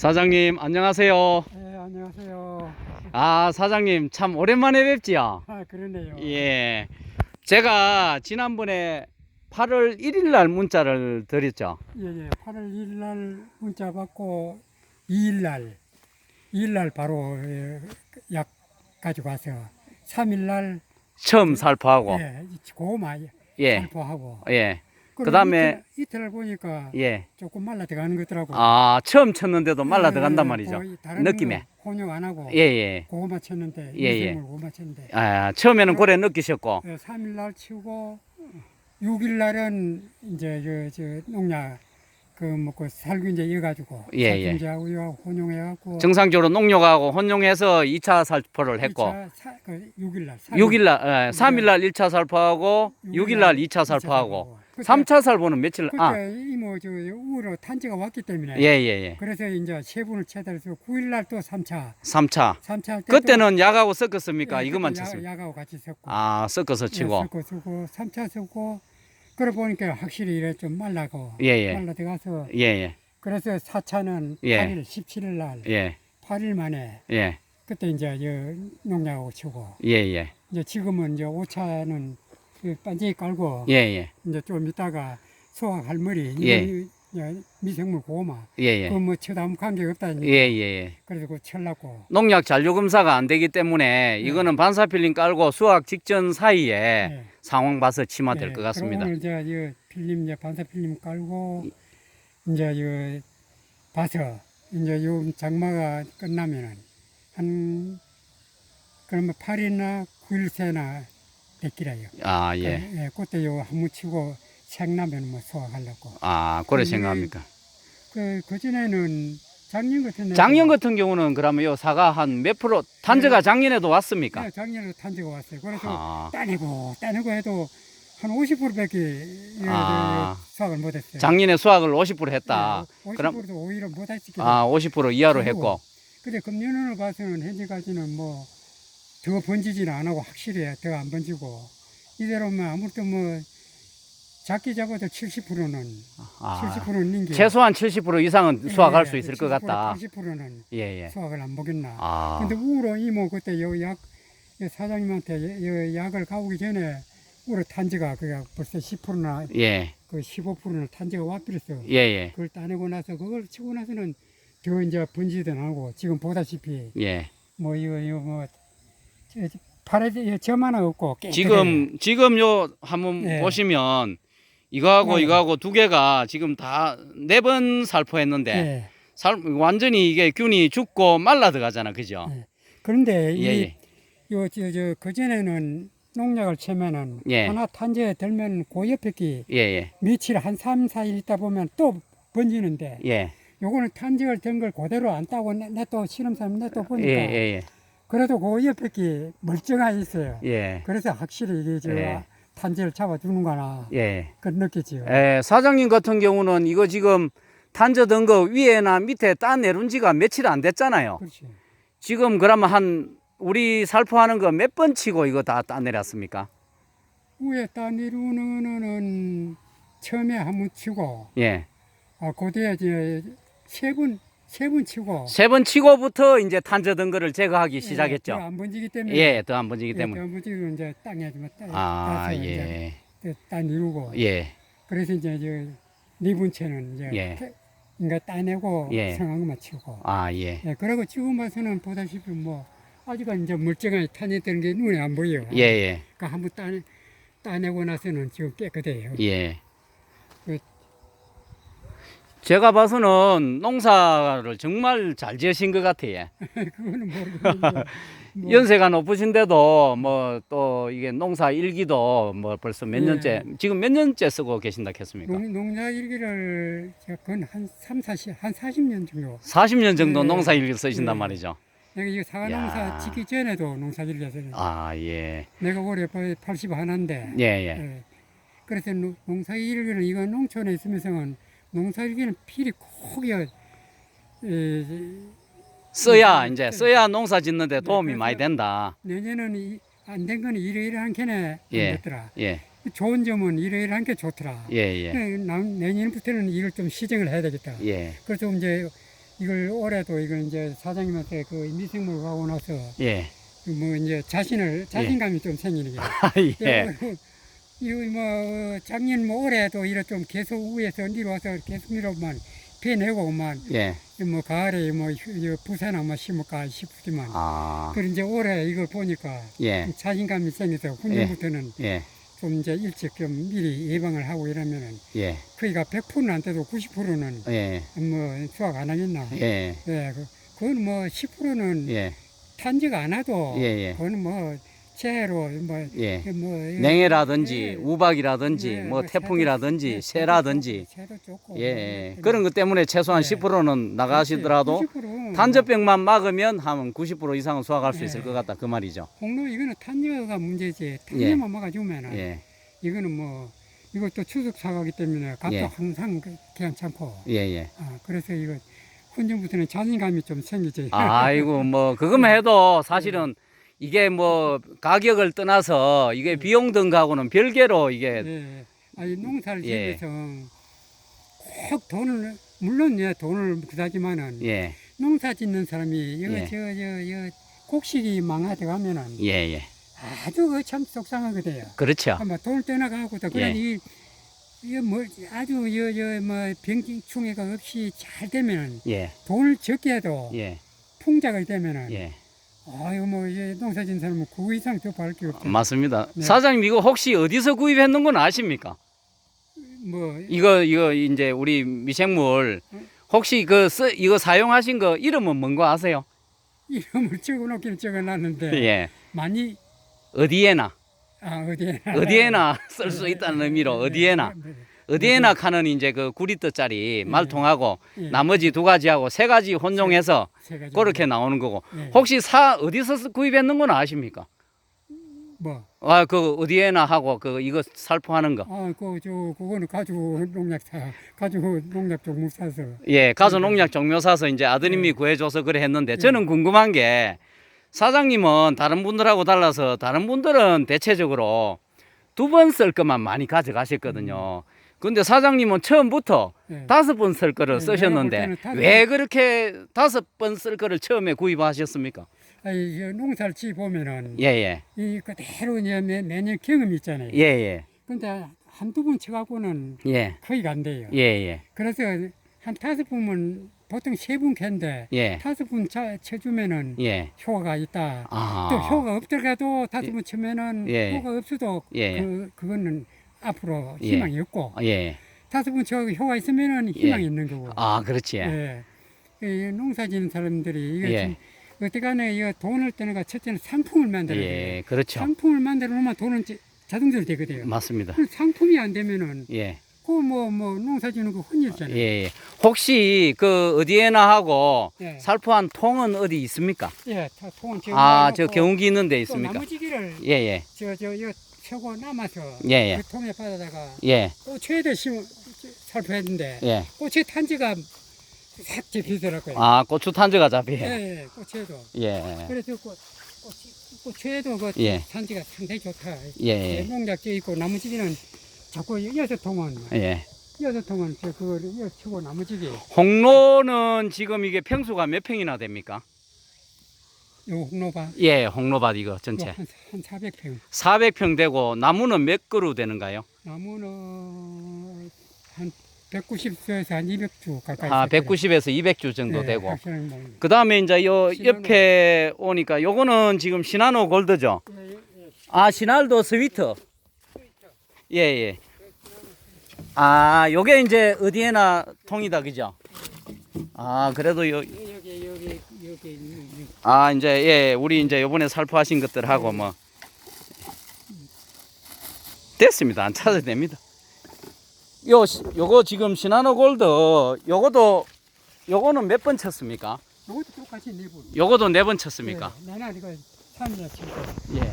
사장님 안녕하세요. 네, 안녕하세요. 아 사장님 참 오랜만에 뵙지요. 아, 그러네요. 예. 제가 지난번에 8월 1일 날 문자를 드렸죠. 예, 예. 8월 1일 날 문자 받고 2일 날, 2일 날 바로 예, 약 가지고 와서 3일 날 처음 살포하고. 예, 고마 예. 살포하고. 예. 그다음에- 이틀, 이틀 보니까 예. 조금 말라 들어가는 거더라고. 아 처음 쳤는데도 말라 예, 들어간단 예, 말이죠. 그 느낌에. 거 혼용 안 하고 예 예. 고구마 쳤는데 예, 예. 미생물 고구마 쳤는데 아 처음에는 고래 느끼셨고. 예, 3일 날 치고 6일 날은 이제 저, 저 농약 그 뭐그 살균제 이어가지고 예, 예. 살균제하고 이거 혼용해갖고 정상적으로 농약하고 혼용해서 2차 살포를 했고. 사, 그 6일 날 6일 날, 예, 3일 날 1차 살포하고 6일 날 2차 살포하고 3차 살포는 며칠 그때 아, 이모 저 우로 탄지가 왔기 때문에 예, 예, 예. 그래서 이제 세 분을 채달해서 9일 날또 3차 3차. 3차 할 때도 그때는 약하고 섞었습니까? 예, 이것만 그때 야-? 야가고 같이 섞고 아, 섞어서 치고. 섞고 쓰고 3차 쓰고 그래 보니까 확실히 이래 좀 말라고 예, 예. 말라 들어가서 예, 예. 그래서 4차는 예. 8일 17일 날 예. 8일 만에 예. 그때 이제 저 농약하고 치고 예, 예. 이제 지금은 이제 5차는 그 반지기 깔고 예, 예. 이제 좀 이따가 소화 할머니 예. 이- 이 미생물 고마 예, 예. 그뭐 쳐다면 관계 없다 예, 예, 예. 그래서 그 철라고 농약 잔류 검사가 안 되기 때문에 이거는 반사필링 깔고 수확 직전 사이에 예. 상황 봐서 치마 될 예. 것 같습니다. 그럼 오늘 이제 이 필름 이제 반사 필름 깔고 이제 이 봐서 이제 요 장마가 끝나면은 한 그러면 8일이나 9일 새나 됐기라요. 아, 예. 예, 그때 요 한무 치고 생나면 뭐 소화하려고. 아, 그래 음, 생각합니까? 그, 그전에는 작년 같은 데. 작년 같은 경우는 그러면 요 사과 한 몇 프로 단저가 작년에도 왔습니까? 네, 작년에 탄지가 왔어요. 그래서 아, 따내고, 따내고 해도 한 50%밖에 아. 수확을 못했어요. 작년에 수확을 50% 했다. 네, 그럼- 50%도 오히려 못했지. 아, 50% 이하로 했고. 근데 금년으로 봐서는 현재까지는 뭐 더 번지지는 안 하고 확실히 더 안 번지고 이대로면 아무것도 뭐 작게 잡아도 70%는 아, 70%는 인기 최소한 70% 이상은 예, 수확할 수 있을 것 같다. 80%는 예, 예. 수확을 안 보겠나. 아, 근데 우로 이모 그때 요약 사장님한테 요 약을 가오기 전에 우로 탄지가 그냥 벌써 10%나 예, 그 15%는 탄지가 와버렸어. 예, 예, 그걸 따내고 나서 그걸 치고 나서는 더 이제 번지도 나고 지금 보다시피 예. 뭐 이거 이거 뭐 저, 저, 팔에 저- 점 하나 없고 깨끗해요. 지금 지금 요 한번 예. 보시면 이거하고 네. 이거하고 두 개가 지금 다 네 번 살포했는데 예. 살 완전히 이게 균이 죽고 말라 들어가잖아, 그죠? 예. 그런데 예, 예. 이요저 저 그전에는 농약을 치면은 예. 하나 탄저에 들면 그 옆에 기 예, 예, 며칠 한 3, 4일 있다 보면 또 번지는데 예, 요거는 탄저를 든 걸 그대로 안 따고 내 또 실험사람 내또 예, 보니까 예, 그래도 그 옆에 기 멀쩡하게 있어요. 예, 예, 그래서 확실히 이게 저 예. 탄저를 잡아주는구나 예. 그 느끼지요. 에, 사장님 같은 경우는 이거 지금 단저든 거 위에나 밑에 따내룬 지가 며칠 안 됐잖아요. 그렇지. 지금 그러면 한 우리 살포하는 거 몇 번 치고 이거 다 따내렸습니까? 위에 따내루는 처음에 한 번 치고 예. 아 그 뒤에 이제 세 번 세 번 치고 세 번 치고부터 이제 탄저든 거를 제거하기 예, 시작했죠. 안 번지기 때문에 예, 더 안 번지기 때문에. 안 번지고 이제 땅에 좀 따, 아, 따서 예. 이제 따내루고 예. 그래서 이제 저네 번째는 이제 예. 태- 그러니까 따내고 예. 것만 치고 아, 예. 예, 그리고 지금 봐서는 보다시피 뭐 아직은 이제 멀쩡하게 탄했던 게 눈에 안 보여요. 예, 예. 그러니까 한번 따내 따내고 나서는 지금 깨끗해요. 예. 그- 제가 봐서는 농사를 정말 잘 지으신 것 같아요. 그거는 모르겠는데 뭐, 연세가 높으신데도 뭐 또 이게 농사 일기도 뭐 벌써 몇 예. 년째 지금 몇 년째 쓰고 계신다 했습니까? 농, 농사 일기를 제가 그건 한 3, 40, 한 40년 정도. 40년 정도 예. 농사 일기 쓰신단 예. 말이죠. 내가 이거 사과 야. 농사 짓기 전에도 농사 일기 했어요. 아, 예. 내가 올해 80 하나인데. 예, 예. 예. 그래서 농- 농사 일기는 이거 농촌에 있으면서는 농사 일기는 필히 꼭 이어 에, 써야 음, 이제 네. 써야 농사 짓는데 도움이 그래서- 많이 된다. 내년은 안된 거는 이러이러한 게네 예. 안 됐더라. 예. 좋은 점은 이러이러한 게 좋더라. 예, 예. 예, 남- 내년부터는 일을 좀 시정을 해야 되겠다. 예. 그래서 이제 이걸 올해도 이걸 이제 사장님한테 그 미생물 가고 나서 예. 뭐 이제 자신을 자신감이 좀 생기는 게. 아, 예. 이거 뭐 작년 뭐 올해도 이래 좀 계속 위에서 내려와서 계속 내려오면 피내고만 예. 뭐 가을에 뭐 휴- 부산 아마 심을까 싶지만 아. 그 이제 올해 이걸 보니까 예. 자신감이 생겨서 훈련부터는 예. 좀 이제 일찍 좀 미리 예방을 하고 이러면은 예. 거기가 100%는 안 돼도 90%는 예. 뭐 수확 안 하겠나. 예. 예, 그, 그건 뭐 10%는 예. 탄지가 안 와도 예, 예. 그거는 뭐 재해로 뭐, 예. 뭐 냉해라든지 예, 우박이라든지 예, 뭐뭐 태풍이라든지 새도- 예, 새라든지 새도 좋고 예, 뭐 예. 그런 것 때문에 최소한 예. 10%는 나가시더라도 90% 단저병만 막으면 하면 90% 이상은 수확할 수 예. 있을 것 같다 그 말이죠. 홍로 이거는 탄저가 문제지 탄저만 막아주면은 예. 이거는 뭐 이것도 추석 사과기 때문에 값도 예. 항상 그- 괜찮고 예, 예. 아, 그래서 이거 훈련부터는 자신감이 좀 생기지 아이고 뭐 그것만 해도 사실은 이게 뭐 가격을 떠나서 이게 비용 등하고는 별개로 이게 예. 아니 농사를 예. 지어서 꼭 돈을 물론 예 돈을 그다지만은 예. 농사 짓는 사람이 이거 예. 저저저 곡식이 망하돼 가면은 예, 예. 아주 그참 속상하거든요. 그렇죠. 아마 돈을 떠나가고도 그래 예. 이 이거 뭐 아주 여여뭐 병충해가 없이 잘 되면은 예. 돈을 적게 해도 예. 풍자가 되면은 예. 아유 뭐 이제 농사 짓는 사람은 그 이상 더 받을 게 없죠. 맞습니다. 네. 사장님 이거 혹시 어디서 구입했는 건 아십니까? 뭐 이거 이거 이제 우리 미생물 혹시 그 쓰, 이거 사용하신 거 이름은 뭔거 아세요? 이름을 적어놓기는 적어놨는데 예. 많이 어디에나 아 어디에 어디에나 쓸 수 있다는 의미로 어디에나 어디에나 칸은 이제 그 구리뜻짜리 말통하고 예. 나머지 두 가지하고 세 가지 혼용해서 세 가지. 그렇게 나오는 거고 예. 혹시 사 어디서 쓰- 구입했는 건 아십니까? 뭐 아 그 어디에나 하고 그 이거 살포하는 거. 아, 그, 저, 그거는 가지고 농약 사, 가지고 농약 좀 사서. 예, 가서 농약 종묘 사서 이제 아드님이 예. 구해줘서 그래 했는데 저는 궁금한 게 사장님은 다른 분들하고 달라서 다른 분들은 대체적으로 두 번 쓸 것만 많이 가져가셨거든요. 근데 사장님은 처음부터 예. 다섯 번 쓸 거를 예, 쓰셨는데 내가 볼 때는 다섯 왜 그렇게 다섯 번 쓸 거를 처음에 구입하셨습니까? 아니, 저 농사를 지 보면은, 예, 예. 이 그대로 이제 매, 매년 경험이 있잖아요. 예, 예. 근데 한두 번 쳐갖고는 예. 거의 안 돼요. 예, 예. 그래서 한 다섯 번은 보통 세번 캔데, 예. 다섯 번 차- 쳐주면은 예. 효과가 있다. 아. 또 효과 없더라도 다섯 번 치면은 예. 효과 없어도 예. 그, 그거는 앞으로 예. 희망이 없고, 예. 다섯 번쳐 효과 있으면은 희망이 예. 있는 거고. 아, 그렇지. 예. 이 농사 짓는 사람들이 이게 예. 좀 어떻게간에 이 돈을 떠나가 첫째는 상품을 만들어야 돼요. 예, 그렇죠. 상품을 만들어 놓으면 돈은 자- 자동적으로 되거든요. 맞습니다. 그 상품이 안 되면은 예. 그뭐뭐 농사 짓는 거 혼일잖아요. 예, 예. 혹시 그 어디에나 하고 예. 살포한 통은 어디 있습니까? 예, 다 통은 지금 아, 저 해놓고 경운기 있는 데또 있습니까? 나무지기를 예, 예. 저저 이거 펴고 남아서 예, 예. 그 통에 받아다가 예. 꽃에다 심어 살포했는데 예. 꽃의 탄지가 싹 잡히더라고요. 아, 고추 탄저가 예, 잡히. 예, 꽃에도. 예. 그래서 꽃, 꽃, 꽃에도 그 예. 탄지가 상당히 좋다. 예, 예. 농약제 있고 나무지기는 자꾸 여섯 통은 예. 여섯 통은 저 그걸 치고 나무지기 홍로는 지금 이게 평수가 몇 평이나 됩니까? 요 홍로바 예, 홍로밭 이거 전체. 한, 한 400평 400평 되고 나무는 몇 그루 되는가요? 나무는 한 190수에서 한 200주 가까이 아, 있어요. 190에서 200주 정도 예, 되고. 그 다음에 이제 요 시나노. 옆에 오니까 요거는 지금 시나노 골드죠? 예, 예, 예. 아, 시날도 스위트. 예, 예. 아, 요게 이제 어디에나 통이다, 그죠? 아, 그래도 요, 여기 여기 여기 여기 있는 아, 이제, 예, 우리 이제 요번에 살포하신 것들하고 뭐. 됐습니다. 안 찾아도 됩니다. 요, 시- 요거 지금 시나노 골드, 요거도, 요거는 몇 번 쳤습니까? 이것도 똑같이 내부 요거도 네 번 쳤습니까? 예, 나는 이거 3일 치고 예.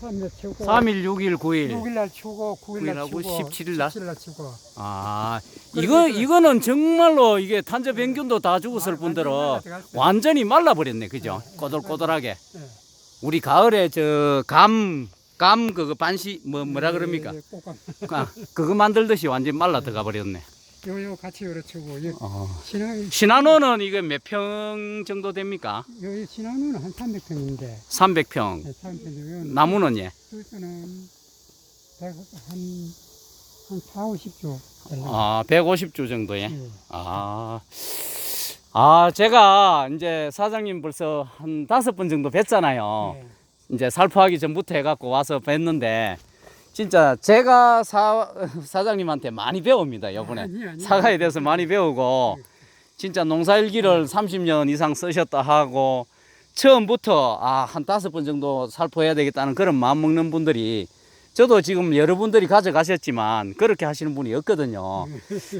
3일 치고 3일, 6일, 9일. 6일 날 치고 9일 날 치고 17일 날? 17일 날 치고 아, 이거 이거는 정말로 이게 탄저 병균도 다 죽었을 완- 뿐더러 완전히 말라들어갔어요. 완전히 말라버렸네, 그죠? 네, 네. 꼬들꼬들하게. 예. 우리 가을에 저 감, 감 그거 반시 뭐 뭐라 그럽니까? 예, 예, 꽃감. 아, 그거 만들듯이 완전 말라 들어가 버렸네. 요요 같이 요래 치고 요 어. 신화 신한호는 이게 몇 평 정도 됩니까? 요 신화는 한 300평인데 300평. 300평이면 나무는 예. 그때는 한한 4, 50조 아, 150주 정도에. 예. 아. 아, 제가 이제 사장님 벌써 한 다섯 번 정도 뵀잖아요. 예. 이제 살포하기 전부터 해갖고 와서 뵀는데, 진짜 제가 사, 사장님한테 많이 배웁니다, 요번에. 아니, 아니. 사과에 대해서 많이 배우고, 진짜 농사일기를 30년 이상 쓰셨다 하고, 처음부터, 아, 한 다섯 번 정도 살포해야 되겠다는 그런 마음 먹는 분들이, 저도 지금 여러분들이 가져가셨지만, 그렇게 하시는 분이 없거든요.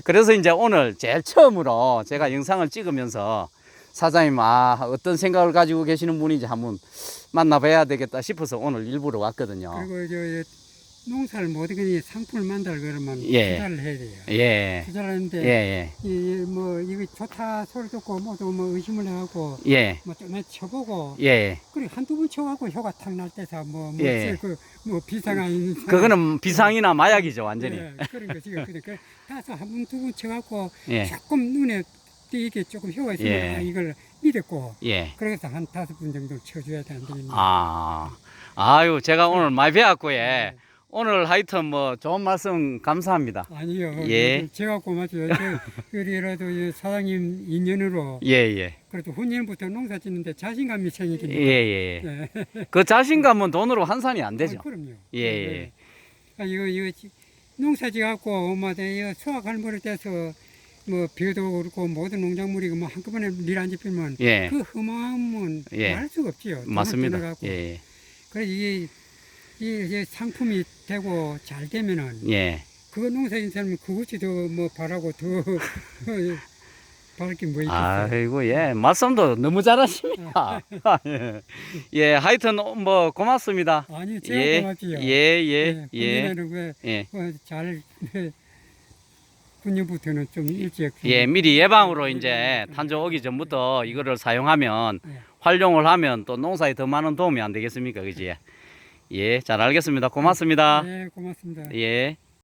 그래서 이제 오늘 제일 처음으로 제가 영상을 찍으면서 사장님 아 어떤 생각을 가지고 계시는 분인지 한번 만나봐야 되겠다 싶어서 오늘 일부러 왔거든요. 그리고 저, 저 농사를 뭐 어떻게 상품을 만들 그러면 예. 투자를 해야 돼요. 예, 투자를 하는데 예, 이, 뭐 이거 좋다 소리 듣고 모두 뭐 의심을 해갖고 예, 예, 뭐좀 쳐보고 예. 그래 한두 번 쳐갖고 효과 탁 날 때서 뭐뭐 예. 그뭐 비상한 그거는 비상이나 마약이죠 완전히. 예, 그런 거 지금 그러니까 가서 한 번 두 번 쳐갖고 예, 조금 눈에 띄게 조금 효과 있으면 예. 아, 이걸 믿었고 예. 그래서 한 다섯 분 정도 쳐줘야 되는데 아, 아유 제가 오늘 많이 배웠고 예. 오늘 하여튼 뭐 좋은 말씀 감사합니다. 아니요 예. 제가 고맙죠 그래라도 이 사장님 인연으로 예, 예, 그래도 훈련부터 농사 짓는데 자신감이 예, 생기니까 예. 예. 그 자신감은 돈으로 환산이 안 아, 되죠. 그럼요. 예, 예. 아, 이거 이거 지- 농사 지갖고 엄마들 이거 수확 할 머리 돼서 뭐 비도 그렇고 모든 농작물이 뭐 한꺼번에 일안 잡히면 예, 그 흠함은 예. 말 수가 없지요. 맞습니다. 예, 그래서 이게 이게 이제 상품이 되고 잘 되면은 예. 그거 농사진 사람은 그것이 더 뭐 바라고 더 바랄 게뭐 있겠어요. 아이고 예 말씀도 너무 잘하십니다. 예. 예 하여튼 뭐 고맙습니다. 아니 제가 예, 고맙지요. 예, 예, 예, 훈련을 예. 왜잘 훈련부터는 좀 일찍 예, 미리 예방으로 이제 탄저 오기 전부터 이거를 사용하면 예. 활용을 하면 또 농사에 더 많은 도움이 안 되겠습니까, 그지? 예, 잘 알겠습니다. 고맙습니다. 네, 고맙습니다. 예.